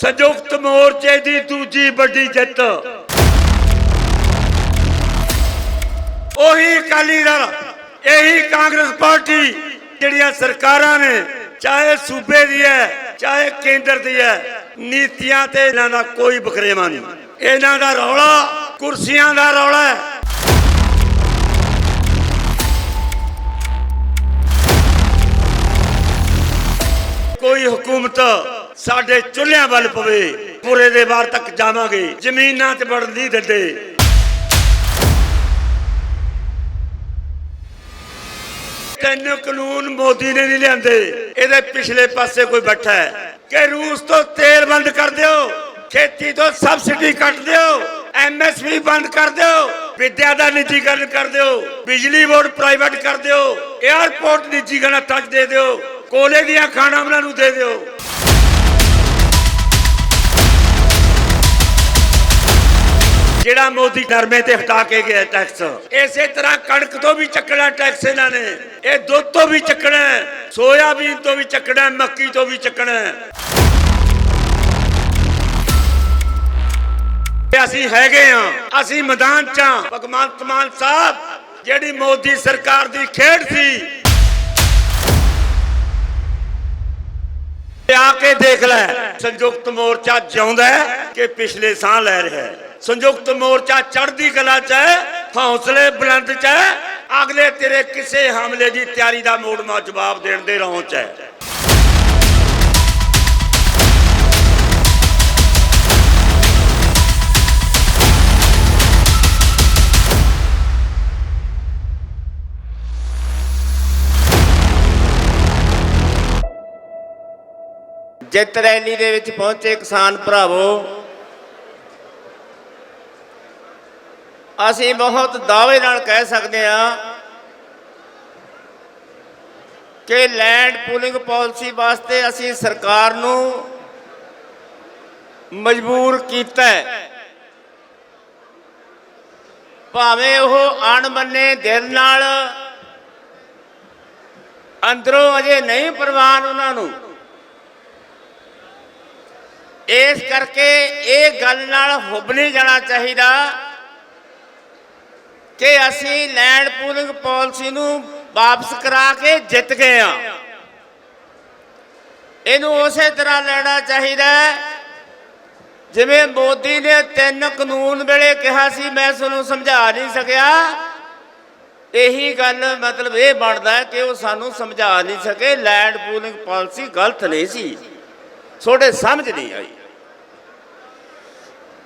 ਸੰਯੁਕਤ ਮੋਰਚੇ ਦੀ ਦੂਜੀ ਵੱਡੀ ਜਿੱਤ। ਉਹੀ ਅਕਾਲੀ ਦਲ, ਇਹੀ ਕਾਂਗਰਸ ਪਾਰਟੀ ਜਿਹੜੀਆਂ ਸਰਕਾਰਾਂ ਨੇ, ਚਾਹੇ ਸੂਬੇ ਦੀ ਹੈ, ਚਾਹੇ ਕੇਂਦਰ ਦੀ ਹੈ, ਨੀਤੀਆਂ ਤੇ ਇਹਨਾਂ ਦਾ ਕੋਈ ਬਖਰੇਵਾ ਨਹੀਂ। ਇਹਨਾਂ ਦਾ ਰੌਲਾ ਕੁਰਸੀਆਂ ਦਾ ਰੌਲਾ ਹੈ। ਕੋਈ ਹਕੂਮਤ ਸਾਡੇ ਚੁੱਲ੍ਹਿਆਂ ਵੱਲ ਪਵੇ। ਪੂਰੇ ਦੇ ਬਾਹਰ ਤੱਕ ਜਾਵਾਂਗੇ। ਜ਼ਮੀਨਾਂ 'ਚ ਵੜਨ ਨਹੀਂ ਦਿੰਦੇ। ਤਿੰਨ ਕਾਨੂੰਨ ਮੋਦੀ ਨੇ ਨਹੀਂ ਲਿਆਂਦੇ। ਇਹਦੇ ਪਿਛਲੇ ਪਾਸੇ ਕੋਈ ਬੈਠਾ ਹੈ। ਕਿ ਰੂਸ ਤੋਂ ਤੇਲ ਬੰਦ ਕਰ ਦਿਓ, ਖੇਤੀ ਤੋਂ ਸਬਸਿਡੀ ਕੱਟ ਦਿਓ ਐਮਐਸਪੀ ਬੰਦ ਕਰ ਦਿਓ, ਵਿਦਿਆ ਦਾ ਨਿੱਜੀਕਰਨ ਕਰ ਦਿਓ, ਬਿਜਲੀ ਬੋਰਡ ਪ੍ਰਾਈਵੇਟ ਕਰ ਦਿਓ 에ਅਰਪੋਰਟ ਨਿੱਜੀਕਰਨ ਤੱਕ ਦੇ ਦਿਓ, ਕੋਲੇ ਦੀਆਂ ਖਾਣਾਂ ਉਹਨਾਂ ਨੂੰ ਦੇ ਦਿਓ। ਜਿਹੜਾ ਮੋਦੀ ਨਰਮੇ ਤੇ ਹਟਾ ਕੇ ਗਿਆ ਟੈਕਸ ਇਸੇ ਤਰ੍ਹਾਂ ਕਣਕ ਤੋਂ ਵੀ ਚੱਕਣਾ ਟੈਕਸ ਇਹਨਾਂ ਨੇ। ਇਹ ਦੁੱਧ ਤੋਂ ਵੀ ਚੱਕਣਾ ਸੋਇਆਬੀਨ ਤੋਂ ਵੀ ਚੱਕਣਾ ਮੱਕੀ ਤੋਂ ਵੀ ਚੱਕਣਾ ਅਸੀਂ ਹੈਗੇ ਆ ਅਸੀਂ ਮੈਦਾਨ ਚ ਆਂ। ਭਗਵੰਤ ਮਾਨ ਸਾਹਿਬ, ਜਿਹੜੀ ਮੋਦੀ ਸਰਕਾਰ ਦੀ ਖੇਡ ਸੀ। ਆ ਕੇ ਦੇਖ ਲੈ, ਸੰਯੁਕਤ ਮੋਰਚਾ ਜਿਉਂਦਾ ਹੈ ਕਿ ਪਿਛਲੇ ਸਾਹ ਲੈ ਰਿਹਾ ਹੈ। ਸੰਯੁਕਤ ਮੋਰਚਾ ਚੜ੍ਹਦੀ ਕਲਾ ਚ ਹੈ, ਹੌਸਲੇ ਬੁਲੰਦ ਚ ਹੈ। ਅਗਲੇ ਤੇਰੇ ਕਿਸੇ ਹਮਲੇ ਦੀ ਤਿਆਰੀ ਦਾ ਮੋੜਮਾ ਜਵਾਬ ਦੇਣ ਦੇ ਰੌਂ ਚ ਹੈ। ਜਿੱਤ ਰੈਲੀ ਦੇ ਵਿੱਚ ਪਹੁੰਚੇ ਕਿਸਾਨ ਭਰਾਵੋ ਅਸੀਂ ਬਹੁਤ ਦਾਅਵੇ ਨਾਲ ਕਹਿ ਸਕਦੇ ਹਾਂ ਕਿ ਲੈਂਡ ਪੂਲਿੰਗ ਪਾਲਿਸੀ ਵਾਸਤੇ ਅਸੀਂ ਸਰਕਾਰ ਨੂੰ ਮਜਬੂਰ ਕੀਤਾ ਭਾਵੇਂ ਉਹ ਅਣਮੰਨੇ ਦਿਲ ਨਾਲ ਅੰਦਰੋਂ ਅਜੇ ਨਹੀਂ ਪ੍ਰਵਾਨ ਉਹਨਾਂ ਨੂੰ। ਇਸ ਕਰਕੇ ਇਹ ਗੱਲ ਨਾਲ ਹੁੱਬ ਨਹੀਂ ਜਾਣਾ ਚਾਹੀਦਾ। ਕਿ ਅਸੀਂ ਲੈਂਡ ਪੂਲਿੰਗ ਪਾਲਿਸੀ ਨੂੰ ਵਾਪਸ ਕਰਾ ਕੇ ਜਿੱਤ ਗਏ ਆ ਇਹਨੂੰ ਉਸੇ ਤਰ੍ਹਾਂ ਲੈਣਾ ਚਾਹੀਦਾ ਜਿਵੇਂ ਮੋਦੀ ਨੇ ਤਿੰਨ ਕਾਨੂੰਨ ਵੇਲੇ ਕਿਹਾ ਸੀ, ਮੈਂ ਤੁਹਾਨੂੰ ਸਮਝਾ ਨਹੀਂ ਸਕਿਆ। ਇਹੀ ਗੱਲ ਮਤਲਬ ਇਹ ਬਣਦਾ ਕਿ ਉਹ ਸਾਨੂੰ ਸਮਝਾ ਨਹੀਂ ਸਕੇ, ਲੈਂਡ ਪੂਲਿੰਗ ਪਾਲਿਸੀ ਗਲਤ ਨਹੀਂ ਸੀ। ਤੁਹਾਡੇ ਸਮਝ ਨਹੀਂ ਆਈ।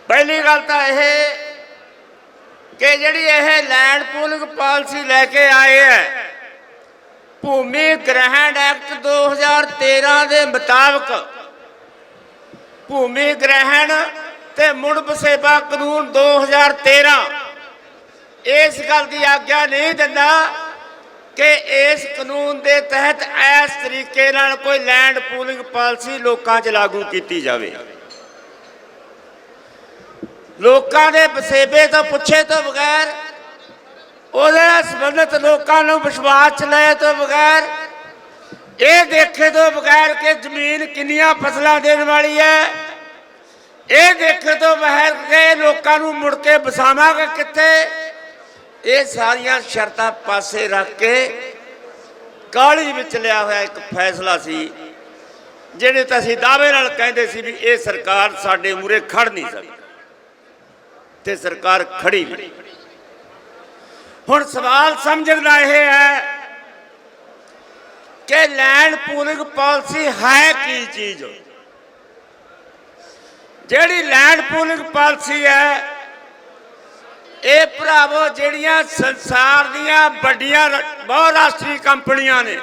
ਪਹਿਲੀ ਗੱਲ ਤਾਂ ਇਹ ਕਿ ਜਿਹੜੀ ਇਹ ਲੈਂਡ ਪੂਲਿੰਗ ਪਾਲਿਸੀ ਲੈ ਕੇ ਆਏ ਹੈ, ਭੂਮੀ ਗ੍ਰਹਿਣ ਐਕਟ 2013 ਦੇ ਮੁਤਾਬਕ, ਭੂਮੀ ਗ੍ਰਹਿਣ ਤੇ ਮੁੜ ਵਸੇਬਾ ਕਾਨੂੰਨ 2013 ਇਸ ਗੱਲ ਦੀ ਆਗਿਆ ਨਹੀਂ ਦਿੰਦਾ ਕਿ ਇਸ ਕਾਨੂੰਨ ਦੇ ਤਹਿਤ ਇਸ ਤਰੀਕੇ ਨਾਲ ਕੋਈ ਲੈਂਡ ਪੂਲਿੰਗ ਪਾਲਿਸੀ ਲੋਕਾਂ 'ਚ ਲਾਗੂ ਕੀਤੀ ਜਾਵੇ। ਲੋਕਾਂ ਦੇ ਵਸੇਬੇ ਤੋਂ ਪੁੱਛੇ ਤੋਂ ਬਗੈਰ, ਉਹਦੇ ਨਾਲ ਸੰਬੰਧਿਤ ਲੋਕਾਂ ਨੂੰ ਵਿਸ਼ਵਾਸ 'ਚ ਲਏ ਤੋਂ ਬਗੈਰ, ਇਹ ਦੇਖੇ ਤੋਂ ਬਗੈਰ ਕਿ ਜ਼ਮੀਨ ਕਿੰਨੀਆਂ ਫਸਲਾਂ ਦੇਣ ਵਾਲੀ ਹੈ। ਇਹ ਦੇਖੇ ਤੋਂ ਬਗੈਰ ਕਿ ਲੋਕਾਂ ਨੂੰ ਮੁੜ ਕੇ ਵਸਾਵਾਂਗੇ ਕਿੱਥੇ। ਇਹ ਸਾਰੀਆਂ ਸ਼ਰਤਾਂ ਪਾਸੇ ਰੱਖ ਕੇ ਕਾਲੀ ਵਿੱਚ ਲਿਆ ਹੋਇਆ ਇੱਕ ਫੈਸਲਾ ਸੀ ਜਿਹੜੇ ਤਾਂ ਅਸੀਂ ਦਾਅਵੇ ਨਾਲ ਕਹਿੰਦੇ ਸੀ ਵੀ ਇਹ ਸਰਕਾਰ ਸਾਡੇ ਮੂਰੇ ਖੜ ਨਹੀਂ ਸਕਦੀ। ਤੇ ਸਰਕਾਰ ਖੜੀ ਵੀ ਹੁਣ ਸਵਾਲ ਸਮਝਣ ਦਾ ਇਹ ਹੈ ਕਿ ਲੈਂਡ ਪੂਲਿੰਗ ਪਾਲਿਸੀ ਹੈ ਕੀ ਚੀਜ਼? ਜਿਹੜੀ ਲੈਂਡ ਪੂਲਿੰਗ ਪਾਲਿਸੀ ਹੈ, ਇਹ ਭਰਾਵੋ ਜਿਹੜੀਆਂ ਸੰਸਾਰ ਦੀਆਂ ਵੱਡੀਆਂ ਬਹੁਰਾਸ਼ਟਰੀ ਕੰਪਨੀਆਂ ਨੇ,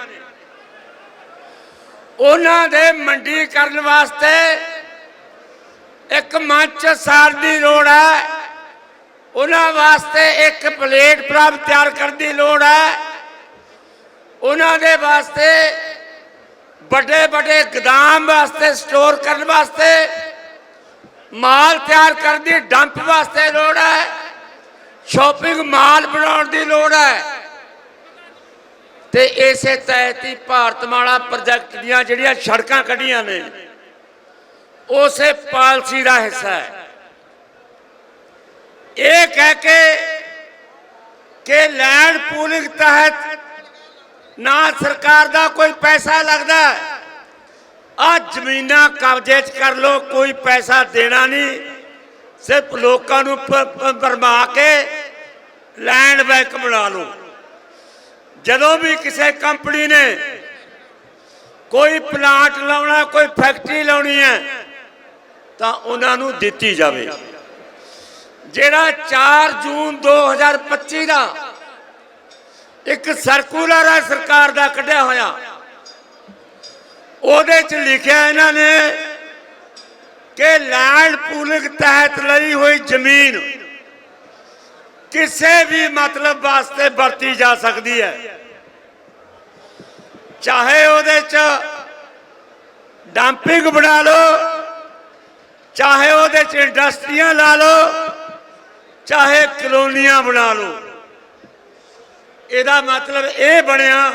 ਉਹਨਾਂ ਦੇ ਮੰਡੀਕਰਨ ਵਾਸਤੇ ਇੱਕ ਮੰਚ ਸਾਰ ਦੀ ਲੋੜ ਹੈ। ਉਹਨਾਂ ਵਾਸਤੇ ਇੱਕ ਪਲੇਟਫਾਰਮ ਤਿਆਰ ਕਰਨ ਦੀ ਲੋੜ ਹੈ। ਉਹਨਾਂ ਦੇ ਵਾਸਤੇ ਵੱਡੇ ਵੱਡੇ ਗਦਾਮ ਵਾਸਤੇ, ਸਟੋਰ ਕਰਨ ਵਾਸਤੇ, ਮਾਲ ਤਿਆਰ ਕਰਨ ਦੀ ਡੰਪ ਵਾਸਤੇ ਲੋੜ ਹੈ। ਸ਼ਾਪਿੰਗ ਮਾਲ ਬਣਾਉਣ ਦੀ ਲੋੜ ਹੈ। ਤੇ ਇਸੇ ਤਹਿਤ ਹੀ ਭਾਰਤਮਾਲਾ ਪ੍ਰੋਜੈਕਟ ਦੀਆਂ ਜਿਹੜੀਆਂ ਸੜਕਾਂ ਕੱਢੀਆਂ ਨੇ, ਉਸੇ ਪਾਲਿਸੀ ਦਾ ਹਿੱਸਾ ਹੈ। ਇਹ ਕਹਿ ਕੇ ਕਿ ਲੈਂਡ ਪੂਲਿੰਗ ਤਹਿਤ ਨਾ ਸਰਕਾਰ ਦਾ ਕੋਈ ਪੈਸਾ ਲੱਗਦਾ। ਆ ਜ਼ਮੀਨਾਂ ਕਬਜ਼ੇ 'ਚ ਕਰ ਲੋ ਕੋਈ ਪੈਸਾ ਦੇਣਾ ਨਹੀਂ। ਸਿਰਫ ਲੋਕਾਂ ਨੂੰ ਬਰਮਾ ਕੇ ਲੈਂਡ ਬੈਂਕ ਬਣਾ ਲਓ। ਜਦੋਂ ਵੀ ਕਿਸੇ ਕੰਪਨੀ ਨੇ ਕੋਈ ਪਲਾਂਟ ਲਾਉਣਾ, ਕੋਈ ਫੈਕਟਰੀ ਲਾਉਣੀ ਹੈ, ਤਾਂ ਉਹਨਾਂ ਨੂੰ ਦਿੱਤੀ ਜਾਵੇ। ਜਿਹੜਾ 4 ਜੂਨ 2025 ਦਾ ਇੱਕ ਸਰਕੂਲਰ ਹੈ, ਸਰਕਾਰ ਦਾ ਕੱਢਿਆ ਹੋਇਆ। ਉਹਦੇ ਚ ਲਿਖਿਆ ਇਹਨਾਂ ਨੇ ਕਿ ਲੈਂਡ ਪੂਲਿੰਗ ਤਹਿਤ ਲਈ ਹੋਈ ਜ਼ਮੀਨ ਕਿਸੇ ਵੀ ਮਤਲਬ ਵਾਸਤੇ ਵਰਤੀ ਜਾ ਸਕਦੀ ਹੈ। ਚਾਹੇ ਉਹਦੇ ਚ ਡੰਪਿੰਗ ਬਣਾ ਲਓ, ਚਾਹੇ ਉਹਦੇ ਚ ਇੰਡਸਟਰੀਆਂ ਲਾ ਲਓ ਚਾਹੇ ਕਲੋਨੀਆਂ ਬਣਾ ਲਓ। ਇਹਦਾ ਮਤਲਬ ਇਹ ਬਣਿਆ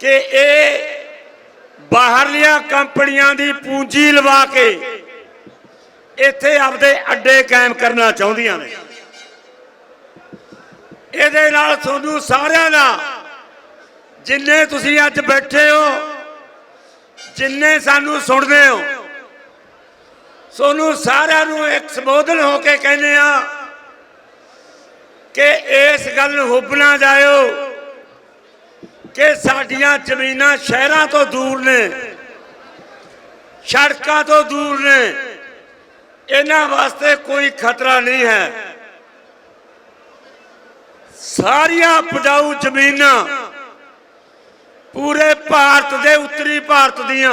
ਕਿ ਇਹ ਬਾਹਰਲੀਆਂ ਕੰਪਨੀਆਂ ਦੀ ਪੂੰਜੀ ਲਵਾ ਕੇ ਇੱਥੇ ਆਪਦੇ ਅੱਡੇ ਕਾਇਮ ਕਰਨਾ ਚਾਹੁੰਦੀਆਂ ਨੇ। ਇਹਦੇ ਨਾਲ ਤੁਹਾਨੂੰ ਸਾਰਿਆਂ ਦਾ ਜਿੰਨੇ ਤੁਸੀਂ ਅੱਜ ਬੈਠੇ ਹੋ, ਜਿੰਨੇ ਸਾਨੂੰ ਸੁਣਦੇ ਹੋ ਸੋਨੂੰ ਸਾਰਿਆਂ ਨੂੰ ਇੱਕ ਸੰਬੋਧਨ ਹੋ ਕੇ ਕਹਿੰਦੇ ਆ ਕਿ ਇਸ ਗੱਲ ਨੂੰ ਹੁੱਬ ਨਾ ਜਾਇਓ ਕਿ ਸਾਡੀਆਂ ਜ਼ਮੀਨਾਂ ਸ਼ਹਿਰਾਂ ਤੋਂ ਦੂਰ ਨੇ, ਸੜਕਾਂ ਤੋਂ ਦੂਰ ਨੇ। ਇਹਨਾਂ ਵਾਸਤੇ ਕੋਈ ਖਤਰਾ ਨਹੀਂ ਹੈ। ਸਾਰੀਆਂ ਉਪਜਾਊ ਜ਼ਮੀਨਾਂ ਪੂਰੇ ਭਾਰਤ ਦੇ ਉੱਤਰੀ ਭਾਰਤ ਦੀਆਂ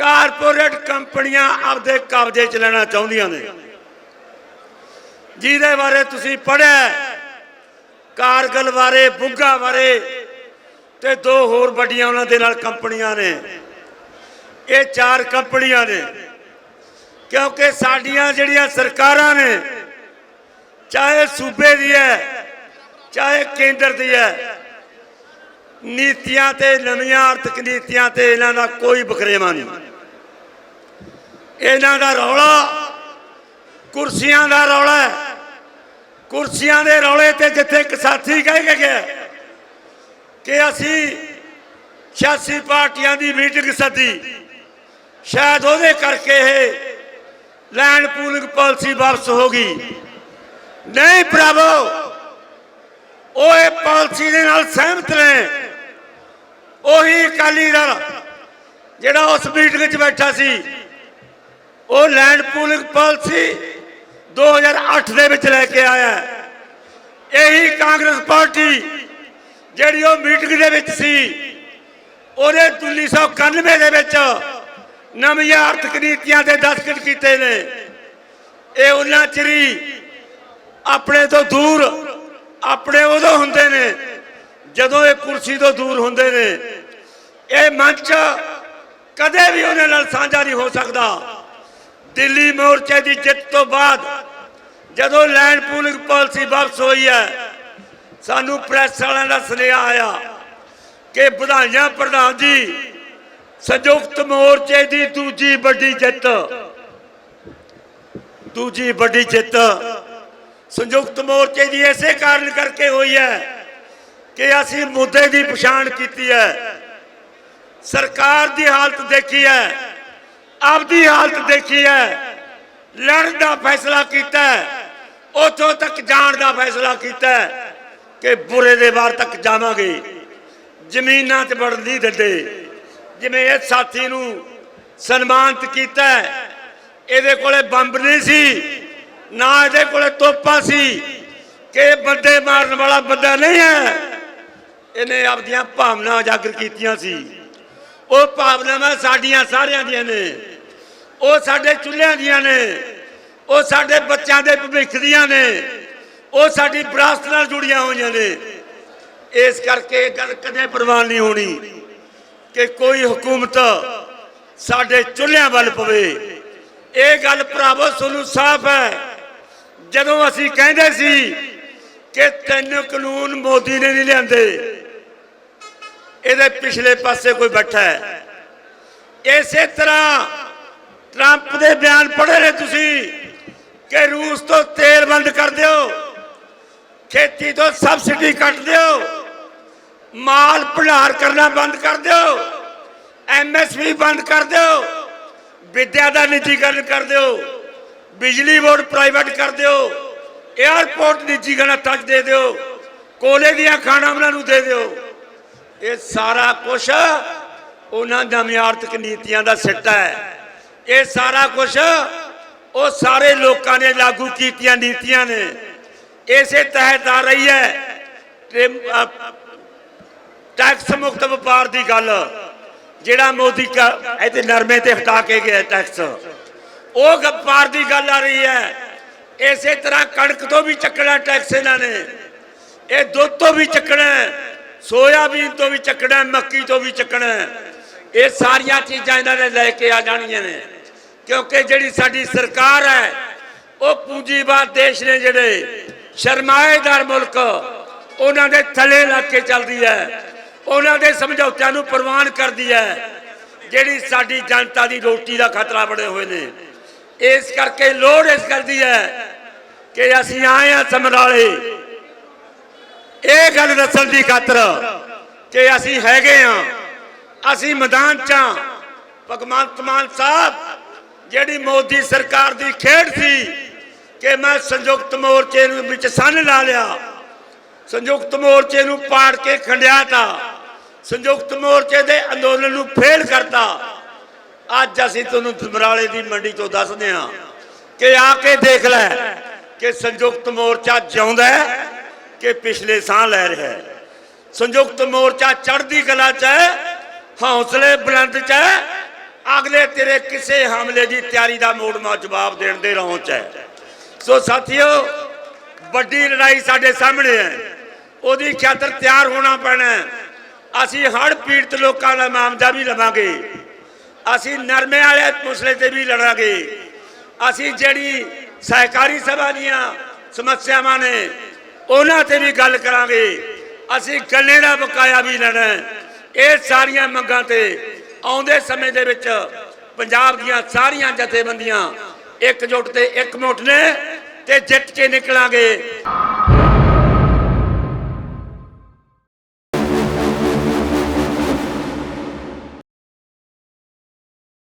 ਕਾਰਪੋਰੇਟ ਕੰਪਨੀਆਂ ਆਪਦੇ ਕਬਜ਼ੇ 'ਚ ਲੈਣਾ ਚਾਹੁੰਦੀਆਂ ਨੇ। ਜਿਹਦੇ ਬਾਰੇ ਤੁਸੀਂ ਪੜਿਆ ਕਾਰਗਲ ਬਾਰੇ, ਬੁੱਗਾ ਬਾਰੇ ਤੇ ਦੋ ਹੋਰ ਵੱਡੀਆਂ ਉਹਨਾਂ ਦੇ ਨਾਲ ਕੰਪਨੀਆਂ ਨੇ। ਇਹ ਚਾਰ ਕੰਪਨੀਆਂ ਨੇ। ਕਿਉਂਕਿ ਸਾਡੀਆਂ ਜਿਹੜੀਆਂ ਸਰਕਾਰਾਂ ਨੇ, ਚਾਹੇ ਸੂਬੇ ਦੀ ਹੈ, ਚਾਹੇ ਕੇਂਦਰ ਦੀ ਹੈ, ਨੀਤੀਆਂ ਤੇ ਨਵੀਆਂ ਆਰਥਿਕ ਨੀਤੀਆਂ ਤੇ ਇਹਨਾਂ ਦਾ ਕੋਈ ਬਖਰੇਵਾ ਨਹੀਂ। ਇਹਨਾਂ ਦਾ ਰੌਲਾ ਕੁਰਸੀਆਂ ਦਾ ਰੌਲਾ ਕੁਰਸੀਆਂ ਦੇ ਰੌਲੇ ਤੇ ਜਿੱਥੇ ਇੱਕ ਸਾਥੀ ਕਹਿ ਕੇ ਗਿਆ ਕਿ ਅਸੀਂ 86 ਪਾਰਟੀਆਂ ਦੀ ਮੀਟਿੰਗ ਸੱਦੀ। ਸ਼ਾਇਦ ਉਹਦੇ ਕਰਕੇ ਇਹ ਲੈਂਡ ਪੂਲਿੰਗ ਪਾਲਿਸੀ ਵਾਪਸ ਹੋ ਗਈ। ਨਹੀਂ ਭਰਾਵੋ, ਉਹ ਇਹ ਪਾਲਿਸੀ ਦੇ ਨਾਲ ਸਹਿਮਤ ਨੇ। ਉਹੀ ਅਕਾਲੀ ਦਲ ਜਿਹੜਾ ਉਸ ਮੀਟਿੰਗ 'ਚ ਬੈਠਾ ਸੀ। ਉਹ ਲੈਂਡ ਪੂਲਿੰਗ ਪਾਲਿਸੀ 2008 ਦੇ ਵਿੱਚ ਲੈ ਕੇ ਆਇਆ ਇਹੀ ਕਾਂਗਰਸ ਪਾਰਟੀ ਜਿਹੜੀ ਉਹ ਮੀਟਿੰਗ ਦੇ ਵਿੱਚ ਸੀ ਉਹਨੇ 1991 ਦੇ ਵਿੱਚ ਨਵੀਆਂ ਆਰਥਿਕ ਨੀਤੀਆਂ ਦੇ ਦਸਤਖਤ ਕੀਤੇ ਨੇ। ਇਹ ਉਹਨਾਂ ਚਿਰੀ ਆਪਣੇ ਤੋਂ ਦੂਰ, ਆਪਣੇ ਉਦੋਂ ਹੁੰਦੇ ਨੇ, ਜਦੋਂ ਇਹ ਕੁਰਸੀ ਤੋਂ ਦੂਰ ਹੁੰਦੇ ਨੇ। ਇਹ ਮੰਚ ਕਦੇ ਵੀ ਉਹਨਾਂ ਨਾਲ ਸਾਂਝਾ ਨਹੀਂ ਹੋ ਸਕਦਾ। ਦਿੱਲੀ ਮੋਰਚੇ ਦੀ ਜਿੱਤ ਤੋਂ ਬਾਅਦ ਜਦੋਂ ਲੈਂਡ ਪੂਲਿੰਗ ਪਾਲਿਸੀ ਵਾਪਸ ਹੋਈ ਹੈ, ਸਾਨੂੰ ਪ੍ਰੈਸ ਵਾਲਿਆਂ ਦਾ ਸੁਨੇਹਾ ਆਇਆ ਕਿ ਵਧਾਈਆਂ ਪ੍ਰਧਾਨ ਜੀ, ਸੰਯੁਕਤ ਮੋਰਚੇ ਦੀ ਦੂਜੀ ਵੱਡੀ ਜਿੱਤ। ਦੂਜੀ ਵੱਡੀ ਜਿੱਤ ਸੰਯੁਕਤ ਮੋਰਚੇ ਦੀ ਇਸੇ ਕਾਰਨ ਕਰਕੇ ਹੋਈ ਹੈ ਕਿ ਅਸੀਂ ਮੁੱਦੇ ਦੀ ਪਛਾਣ ਕੀਤੀ ਹੈ। ਸਰਕਾਰ ਦੀ ਹਾਲਤ ਦੇਖੀ ਹੈ। ਆਪਦੀ ਹਾਲਤ ਦੇਖੀ ਹੈ। ਲੜਨ ਦਾ ਫੈਸਲਾ ਕੀਤਾ ਹੈ। ਉਥੋਂ ਤੱਕ ਜਾਣ ਦਾ ਫੈਸਲਾ ਕੀਤਾ ਕਿ ਬੁਰੇ ਦੇ ਵਾਰ ਤੱਕ ਜਾਵਾਂਗੇ। ਜ਼ਮੀਨਾਂ 'ਚ ਵੜਨ ਨਹੀਂ ਦਿੰਦੇ। ਜਿਵੇਂ ਇਹ ਸਾਥੀ ਨੂੰ ਸਨਮਾਨਿਤ ਕੀਤਾ ਇਹਦੇ ਕੋਲੇ ਬੰਬ ਨਹੀਂ ਸੀ, ਨਾ ਇਹਦੇ ਕੋਲੇ ਤੋਪਾ ਸੀ ਕਿ ਬੰਦੇ ਮਾਰਨ ਵਾਲਾ ਬੰਦਾ ਨਹੀਂ ਹੈ। ਇਹਨੇ ਆਪਦੀਆਂ ਭਾਵਨਾ ਉਜਾਗਰ ਕੀਤੀਆਂ ਸੀ। ਉਹ ਭਾਵਨਾਵਾਂ ਸਾਡੀਆਂ ਸਾਰਿਆਂ ਦੀਆਂ ਨੇ। ਉਹ ਸਾਡੇ ਚੁੱਲ੍ਹਿਆਂ ਦੀਆਂ ਨੇ। ਉਹ ਸਾਡੇ ਬੱਚਿਆਂ ਦੇ ਭਵਿੱਖ ਦੀਆਂ ਨੇ। ਉਹ ਸਾਡੀ ਵਿਰਾਸਤ ਨਾਲ ਜੁੜੀਆਂ ਹੋਈਆਂ ਨੇ। ਇਸ ਕਰਕੇ ਇਹ ਗੱਲ ਕਦੇ ਪ੍ਰਵਾਨ ਨਹੀਂ ਹੋਣੀ ਕਿ ਕੋਈ ਹਕੂਮਤ ਸਾਡੇ ਚੁੱਲ੍ਹਿਆਂ ਵੱਲ ਪਵੇ। ਇਹ ਗੱਲ ਭਰਾਵੋ ਤੁਹਾਨੂੰ ਸਾਫ਼ ਹੈ। ਜਦੋਂ ਅਸੀਂ ਕਹਿੰਦੇ ਸੀ ਕਿ ਤਿੰਨ ਕਾਨੂੰਨ ਮੋਦੀ ਨੇ ਨਹੀਂ ਲਿਆਂਦੇ, ਇਹਦੇ ਪਿਛਲੇ ਪਾਸੇ ਕੋਈ ਬੈਠਾ ਹੈ। ਇਸੇ ਤਰ੍ਹਾਂ ਟਰੰਪ ਦੇ ਬਿਆਨ ਪੜ੍ਹੇ ਨੇ ਤੁਸੀਂ ਕਿ ਰੂਸ ਤੋਂ ਤੇਲ ਬੰਦ ਕਰ ਦਿਓ, ਖੇਤੀ ਤੋਂ ਸਬਸਿਡੀ ਕੱਟ ਦਿਓ, ਮਾਲ ਭੰਡਾਰ ਕਰਨਾ ਬੰਦ ਕਰ ਦਿਓ ਐਮਐਸਪੀ ਬੰਦ ਕਰ ਦਿਓ, ਵਿਦਿਆ ਦਾ ਨਿੱਜੀਕਰਨ ਕਰ ਦਿਓ, ਬਿਜਲੀ ਬੋਰਡ ਪ੍ਰਾਈਵੇਟ ਕਰ ਦਿਓ 에ਅਰਪੋਰਟ ਨਿੱਜੀਕਰਨ ਤੱਕ ਦੇ ਦਿਓ, ਕੋਲੇ ਦੀਆਂ ਖਾਣਾ ਉਹਨਾਂ ਨੂੰ ਦੇ ਦਿਓ। ਇਹ ਸਾਰਾ ਕੁਝ ਉਹਨਾਂ ਨਵਿਆਰਥਕ ਨੀਤੀਆਂ ਦਾ ਸਿੱਟਾ ਹੈ। ਇਹ ਸਾਰਾ ਕੁਝ ਉਹ ਸਾਰੇ ਲੋਕਾਂ ਨੇ ਲਾਗੂ ਕੀਤੀਆਂ ਨੀਤੀਆਂ ਨੇ। ਇਸੇ ਤਹਿਤ ਆ ਰਹੀ ਹੈ ਟੈਕਸ ਮੁਕਤ ਵਪਾਰ ਦੀ ਗੱਲ, ਜਿਹੜਾ ਮੋਦੀ ਇਹਦੇ ਨਰਮੇ ਤੇ ਹਟਾ ਕੇ ਗਿਆ ਟੈਕਸ ਉਹ ਵਪਾਰ ਦੀ ਗੱਲ ਆ ਰਹੀ ਹੈ। ਇਸੇ ਤਰ੍ਹਾਂ ਕਣਕ ਤੋਂ ਵੀ ਚੱਕਣਾ ਟੈਕਸ ਇਹਨਾਂ ਨੇ। ਇਹ ਦੁੱਧ ਤੋਂ ਵੀ ਚੱਕਣਾ, ਸੋਇਆਬੀਨ ਤੋਂ ਵੀ ਚੱਕਣਾ, ਮੱਕੀ ਤੋਂ ਵੀ ਚੱਕਣਾ। ਇਹ ਸਾਰੀਆਂ ਚੀਜ਼ਾਂ ਇਹਨਾਂ ਨੇ ਲੈ ਕੇ ਆ ਜਾਣੀਆਂ ਨੇ। ਕਿਉਂਕਿ ਜਿਹੜੀ ਸਾਡੀ ਸਰਕਾਰ ਹੈ, ਉਹ ਪੂੰਜੀਵਾਦ ਦੇਸ਼ ਨੇ ਜਿਹੜੇ ਸ਼ਰਮਾਏਦਾਰ ਮੁਲਕ, ਉਹਨਾਂ ਦੇ ਥੱਲੇ ਲੱਗ ਕੇ ਚੱਲਦੀ ਹੈ। ਉਹਨਾਂ ਦੇ ਸਮਝੌਤਿਆਂ ਨੂੰ ਪ੍ਰਵਾਨ ਕਰਦੀ ਹੈ। ਜਿਹੜੀ ਸਾਡੀ ਜਨਤਾ ਦੀ ਰੋਟੀ ਦਾ ਖਤਰਾ ਬਣੇ ਹੋਏ ਨੇ। ਇਸ ਕਰਕੇ ਲੋੜ ਇਸ ਕਰਦੀ ਹੈ ਕਿ ਅਸੀਂ ਆਏ ਆ ਸਮਰਾਲੇ। ਇਹ ਗੱਲ ਦੱਸਣ ਦੀ ਖਾਤਰ ਕਿ ਅਸੀਂ ਹੈਗੇ ਆ ਅਸੀਂ ਮੈਦਾਨ ਚ ਆਂ। ਭਗਵੰਤ ਮਾਨ ਸਾਹਿਬ, ਜਿਹੜੀ ਮੋਦੀ ਸਰਕਾਰ ਦੀ ਖੇਡ ਸੀ ਕਿ ਮੈਂ ਸੰਯੁਕਤ ਮੋਰਚੇ ਨੂੰ ਵਿੱਚ ਸੰਨ ਲਾ ਲਿਆ। ਸੰਯੁਕਤ ਮੋਰਚੇ ਨੂੰ ਪਾੜ ਕੇ ਖੰਡਿਆ ਤਾ ਸੰਯੁਕਤ ਮੋਰਚੇ ਦੇ ਅੰਦੋਲਨ ਨੂੰ ਫੇਲ ਕਰਤਾ। ਅੱਜ ਅਸੀਂ ਤੁਹਾਨੂੰ ਸਮਰਾਲੇ ਦੀ ਮੰਡੀ ਤੋਂ ਦੱਸਦੇ ਹਾਂ ਕਿ ਆ ਕੇ ਦੇਖ ਲੈ ਕਿ ਸੰਯੁਕਤ ਮੋਰਚਾ ਜਿਉਂਦਾ ਹੈ ਕਿ ਪਿਛਲੇ ਸਾਹ ਲੈ ਰਿਹਾ ਹੈ। ਸੰਯੁਕਤ ਮੋਰਚਾ ਚੜ੍ਹਦੀ ਕਲਾ ਚ ਹੈ ਹੌਸਲੇ ਬੁਲੰਦ ਚ ਅਗਲੇ ਤੇਰੇ ਕਿਸੇ ਹਮਲੇ ਦੀ ਤਿਆਰੀ ਦਾ ਮੋੜਮਾ ਜਵਾਬ ਦੇਣ ਦੇ ਰੌਂ ਚ ਹੈ। ਸੋ ਸਾਥੀਓ, ਵੱਡੀ ਲੜਾਈ ਸਾਡੇ ਸਾਹਮਣੇ ਹੈ। ਉਹਦੀ ਖਾਤਰ ਤਿਆਰ ਹੋਣਾ ਪੈਣਾ ਅਸੀਂ ਹੜ੍ਹ ਪੀੜਤ ਲੋਕਾਂ ਦਾ ਮਾਮਜਾ ਵੀ ਲਵਾਂਗੇ। ਅਸੀਂ ਨਰਮੇ ਵਾਲੇ ਮਸਲੇ ਤੇ ਵੀ ਲੜਾਂਗੇ। ਅਸੀਂ ਜਿਹੜੀ ਸਹਿਕਾਰੀ ਸਭਾ ਦੀਆਂ ਸਮੱਸਿਆਵਾਂ ਨੇ, ਉਹਨਾਂ ਤੇ ਵੀ ਗੱਲ ਕਰਾਂਗੇ। ਅਸੀਂ ਗੱਲੇ ਦਾ ਬਕਾਇਆ ਵੀ ਲੈਣਾ ਇਹ ਸਾਰੀਆਂ ਮੰਗਾਂ ਤੇ ਆਉਂਦੇ ਸਮੇਂ ਦੇ ਵਿੱਚ ਪੰਜਾਬ ਦੀਆਂ ਸਾਰੀਆਂ ਜਥੇਬੰਦੀਆਂ ਇਕਜੁੱਟ ਤੇ ਇੱਕ ਮੁੱਠ ਨੇ ਤੇ ਜਿੱਤ ਕੇ ਨਿਕਲਾਂਗੇ।